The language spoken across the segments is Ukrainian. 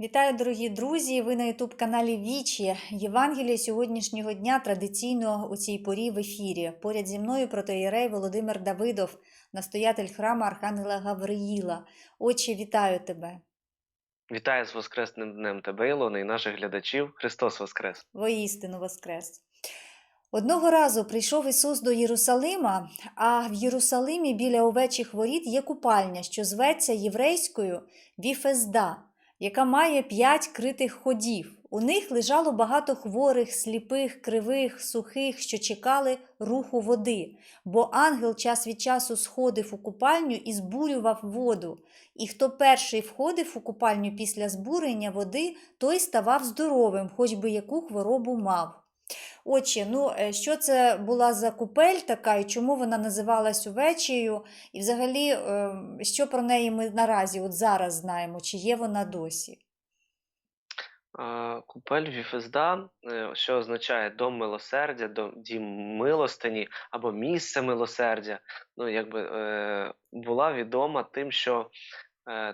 Вітаю, дорогі друзі! Ви на Ютуб-каналі Вічі. Євангеліє сьогоднішнього дня традиційно у цій порі в ефірі. Поряд зі мною протоєрей Володимир Давидов, настоятель храму Архангела Гавриїла. Отче, вітаю тебе! Вітаю з Воскресним днем тебе, Ілона, і наших глядачів. Христос Воскрес! Воістину Воскрес! Одного разу прийшов Ісус до Єрусалима, а в Єрусалимі біля овечих воріт є купальня, що зветься єврейською Віфезда, яка має п'ять критих ходів. У них лежало багато хворих, сліпих, кривих, сухих, що чекали руху води, бо ангел час від часу сходив у купальню і збурював воду. І хто перший входив у купальню після збурення води, той ставав здоровим, хоч би яку хворобу мав. Отче, ну е, що це була за купель така, і чому вона називалась овечею? І взагалі, е, що про неї ми наразі от зараз знаємо, чи є вона досі? Купель Віфезда, е, що означає дом милосердя, дом, дім милостині або місце милосердя, ну, якби, е, була відома тим, що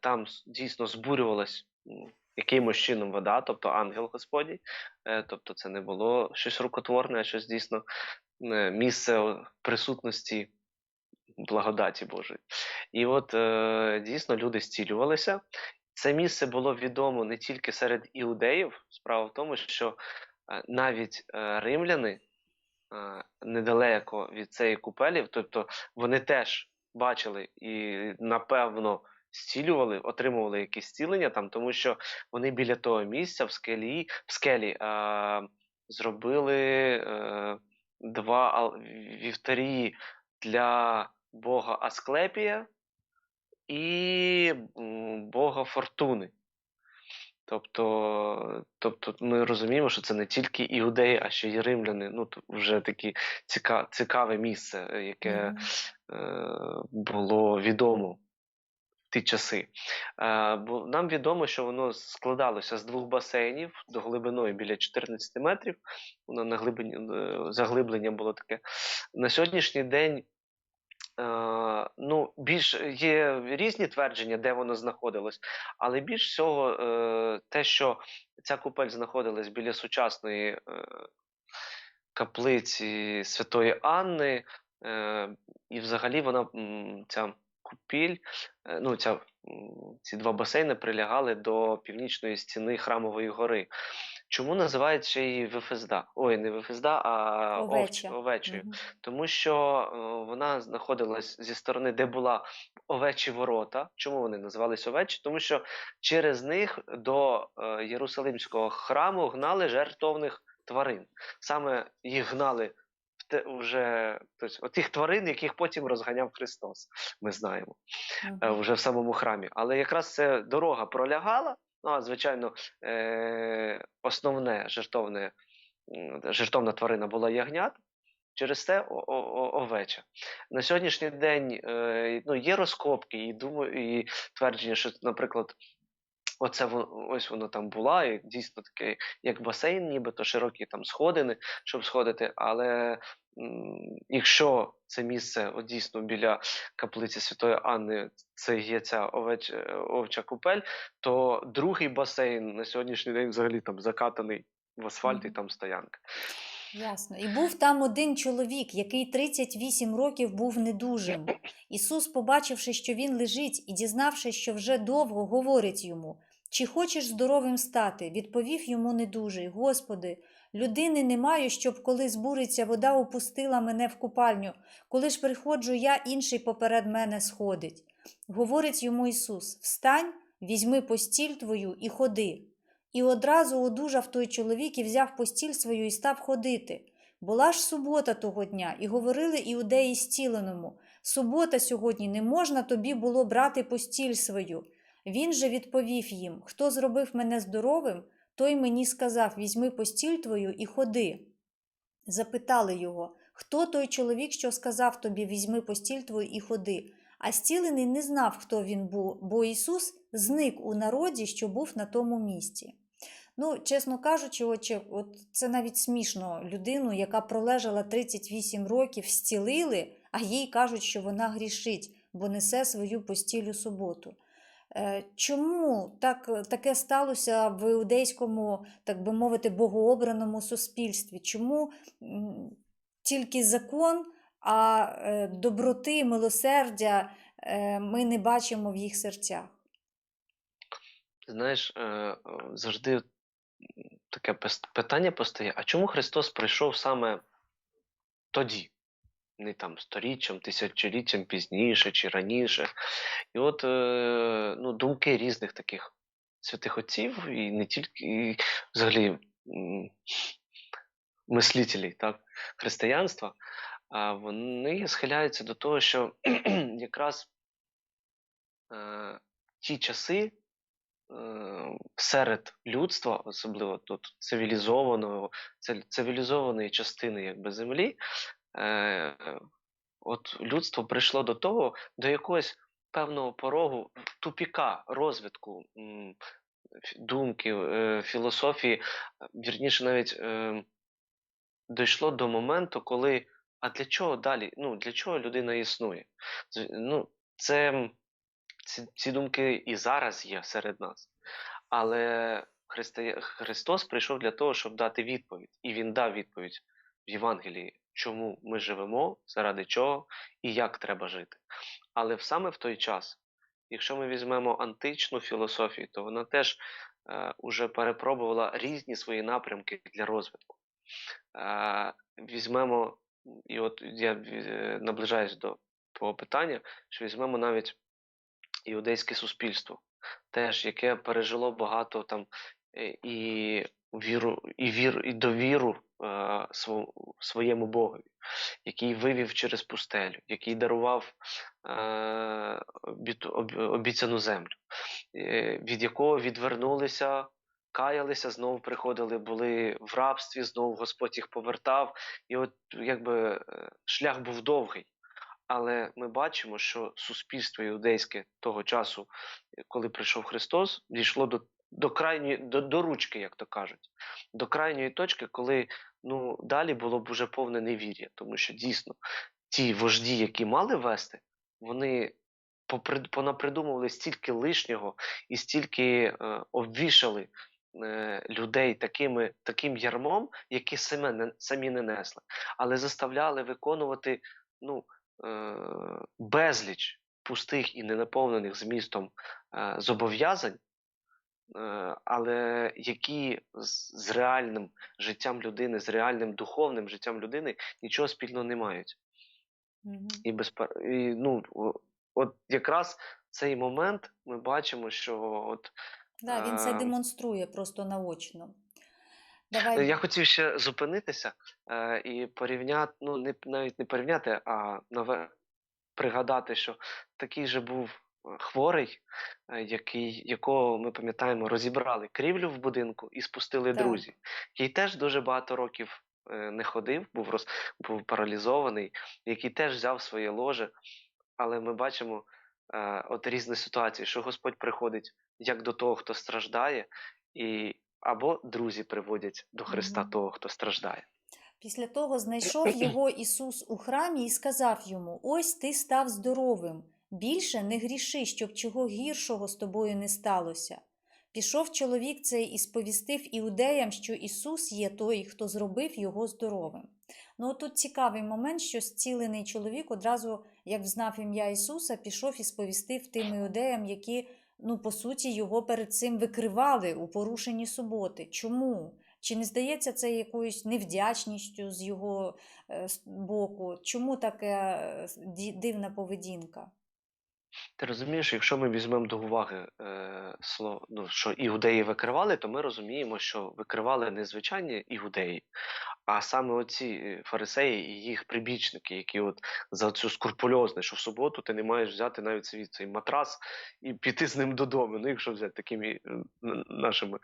там дійсно збурювалась якимось чином вода, тобто ангел Господній, е, тобто це не було щось рукотворне, а щось дійсно е, місце присутності благодаті Божої. І от е, дійсно люди зцілювалися. Це місце було відомо не тільки серед іудеїв. Справа в тому, що навіть римляни недалеко від цієї купелі, тобто вони теж бачили і напевно зцілювали, отримували якісь зцілення там, тому що вони біля того місця в скелі, в скелі е, зробили е, два вівтарі для бога Асклепія і бога Фортуни. Тобто, тобто ми розуміємо, що це не тільки іудеї, а ще й римляни. Ну, вже таке цікаве місце, яке Мгм. е, було відомо ті часи. Е, бо нам відомо, що воно складалося з двох басейнів до глибиною біля 14 метрів. Воно на глибині, е, заглиблення було таке. На сьогоднішній день Е, ну, більш є різні твердження, де воно знаходилось, але більш всього е, те, що ця купель знаходилась біля сучасної е, каплиці Святої Анни, е, і взагалі вона ця купіль, е, ну, ця, ці два басейни прилягали до північної стіни Храмової гори. Чому називають ще її Вифезда? Ой, не Вифезда, а овч, Овеча. овечою Мгм. тому що е, вона знаходилась зі сторони, де була овечі ворота. Чому вони називались овечі? Тому що через них до е, Єрусалимського храму гнали жертовних тварин. Саме їх гнали вже тобто, тих тварин, яких потім розганяв Христос. Ми знаємо е, вже в самому храмі. Але якраз це дорога пролягала. Ну, а звичайно, е- основне жертовне, жертовна тварина була ягнят. Через о- о- овеча. На сьогоднішній день е, ну, є розкопки, і думаю, і твердження, що, наприклад, оце ось воно там була, і дійсно таке, як басейн, нібито широкі там сходини, щоб сходити. Але якщо це місце от, дійсно біля каплиці Святої Анни, це є ця овеч, овча купель, то другий басейн на сьогоднішній день взагалі там закатаний в асфальт і там стоянка. Ясно. І був там один чоловік, який 38 років був недужим. Ісус, побачивши, що він лежить, і дізнавшись, що вже довго, говорить йому: Чи хочеш здоровим стати? Відповів йому недужий: Господи, людини не маю, щоб коли збуриться вода, опустила мене в купальню. Коли ж приходжу я, інший поперед мене сходить. Говорить йому Ісус: Встань, візьми постіль твою і ходи. І одразу одужав той чоловік і взяв постіль свою і став ходити. Була ж субота того дня, і говорили іудеї зціленому: Субота сьогодні не можна тобі було брати постіль свою. Він же відповів їм: Хто зробив мене здоровим, той мені сказав: Візьми постіль твою і ходи. Запитали його, хто той чоловік, що сказав тобі, візьми постіль твою і ходи. А зцілений не знав, хто він був, бо Ісус зник у народі, що був на тому місці. Ну, чесно кажучи, отче, от це навіть смішно людину, яка пролежала 38 років, зцілили, а їй кажуть, що вона грішить, бо несе свою постіль у суботу. Е, Чому так, таке сталося в іудейському, так би мовити, богообраному суспільстві? Чому тільки закон, а е, доброти, милосердя е, ми не бачимо в їх серцях? Знаєш, е, е, завжди таке питання постає: а чому Христос прийшов саме тоді? Не там сторіччям, тисячоліттям пізніше чи раніше. І от е, ну, думки різних таких святих отців, і не тільки, і взагалі м, мислителей так, християнства, а вони схиляються до того, що якраз е, ті часи е, серед людства, особливо тут цивілізованої частини якби, землі, е, от людство прийшло до того, до якогось певного порогу тупіка розвитку м, думки, е, філософії, вірніше, навіть е, дійшло до моменту, коли а для чого далі? Ну, для чого людина існує? Ну, це ці, ці думки і зараз є серед нас. Але Христи... Христос прийшов для того, щоб дати відповідь. І Він дав відповідь в Євангелії, чому ми живемо, заради чого і як треба жити. Але саме в той час, якщо ми візьмемо античну філософію, то вона теж е, уже перепробувала різні свої напрямки для розвитку. Е, візьмемо, і от я е, наближаюсь до того питання, що візьмемо навіть іудейське суспільство, теж яке пережило багато там е, і віру, і віру, і довіру своєму Богові, який вивів через пустелю, який дарував е, обіцяну землю, е, від якого відвернулися. Каялися, знову приходили, були в рабстві, знову Господь їх повертав. І от якби е, шлях був довгий. Але ми бачимо, що суспільство іудейське того часу, е, коли прийшов Христос, дійшло до, до крайньої до, до ручки, як то кажуть, до крайньої точки, коли ну далі було б уже повне невір'я, тому що дійсно ті вожді, які мали вести, вони попри- понапридумували стільки лишнього і стільки е, обвішали е, людей такими, таким ярмом, які самі не, самі не несли, але заставляли виконувати ну, е, безліч пустих і ненаповнених змістом е, зобов'язань, але які з, реальним життям людини, з реальним духовним життям людини нічого спільного не мають. Мгм. І, безпер... і ну, от якраз цей момент ми бачимо, що от Да, він це е, демонструє просто наочно. Е, Давай. Я хотів ще зупинитися е, і порівняти, ну не навіть не порівняти, а наве пригадати, що такий же був е, хворий, е, який, якого ми пам'ятаємо, розібрали крівлю в будинку і спустили Так. друзі, який теж дуже багато років е, не ходив, був роз, був паралізований, який теж взяв своє ложе. Але ми бачимо е, от різні ситуації, що Господь приходить як до того, хто страждає, і або друзі приводять до Христа Мгм. того, хто страждає. Після того знайшов його Ісус у храмі і сказав йому: Ось ти став здоровим. Більше не гріши, щоб чого гіршого з тобою не сталося. Пішов чоловік цей і сповістив іудеям, що Ісус є той, хто зробив його здоровим. Ну тут цікавий момент, що зцілений чоловік одразу, як взнав ім'я Ісуса, пішов і сповістив тим іудеям, які, ну, по суті, його перед цим викривали у порушенні суботи. Чому? Чи не здається це якоюсь невдячністю з його е, боку? Чому така е, дивна поведінка? Ти розумієш, якщо ми візьмемо до уваги е, слово, ну, що іудеї викривали, то ми розуміємо, що викривали не звичайні іудеї, а саме оці е, фарисеї і їх прибічники, які от за цю скрупульозність, що в суботу ти не маєш взяти навіть свій цей матрас і піти з ним додому. Ну, якщо взяти такими нашими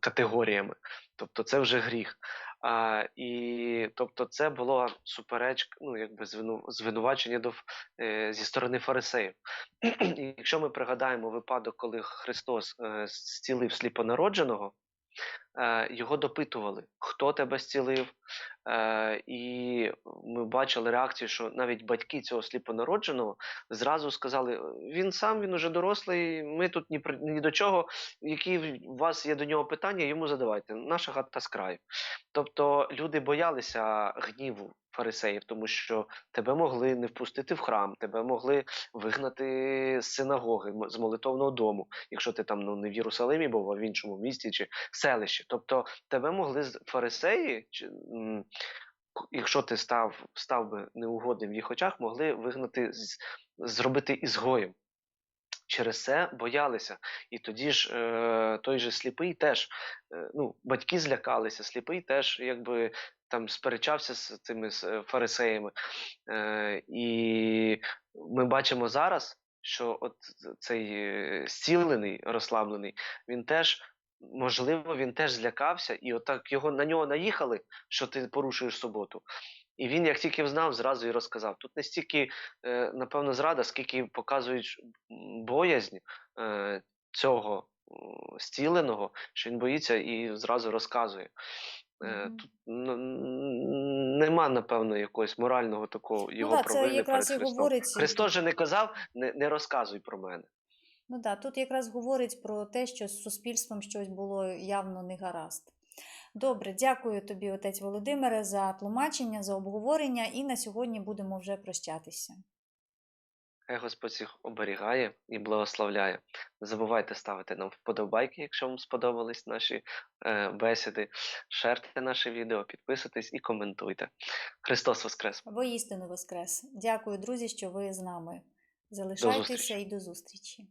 категоріями, тобто це вже гріх. А, і тобто це була суперечка, ну якби звину, звинувачення до е, зі сторони фарисеїв. Якщо ми пригадаємо випадок, коли Христос е, зцілив сліпонародженого, е, його допитували, хто тебе зцілив, Е, і ми бачили реакцію, що навіть батьки цього сліпонародженого зразу сказали: він сам, він уже дорослий, ми тут ні, ні до чого. Які у вас є до нього питання, йому задавайте. Наша хата з краю. Тобто люди боялися гніву фарисеїв, тому що тебе могли не впустити в храм, тебе могли вигнати з синагоги, з молитовного дому, якщо ти там ну, не в Єрусалимі був, а в іншому місті чи селищі. Тобто тебе могли фарисеї, чи, якщо ти став, став би неугодним в їх очах, могли вигнати, зробити ізгоєм. Через це боялися. І тоді ж е, той же сліпий теж, е, ну, батьки злякалися, сліпий теж якби там сперечався з цими е, фарисеями. Е, і ми бачимо зараз, що от цей е, зцілений, розслаблений, він теж, можливо, він теж злякався, і отак його на нього наїхали, що ти порушуєш суботу. І він, як тільки взнав, зразу і розказав. Тут не стільки, е, напевно, зрада, скільки показують боязнь е, цього м, зціленого, що він боїться і зразу розказує. Е, Мгм. Тут ну, нема, напевно, якогось морального такого його ну, да, це якраз перед і Христом. говорить. Христос же не казав, не, не розказуй про мене. Ну да, тут якраз говорить про те, що з суспільством щось було явно не гаразд. Добре, дякую тобі, отець Володимире, за тлумачення, за обговорення, і на сьогодні будемо вже прощатися. Хай Господь всіх оберігає і благословляє. Не забувайте ставити нам вподобайки, якщо вам сподобались наші е, бесіди. Шерте наше відео, підписуйтесь і коментуйте. Христос Воскрес! Воістину Воскрес. Дякую, друзі, що ви з нами. Залишайтеся зустрічі. і до зустрічі.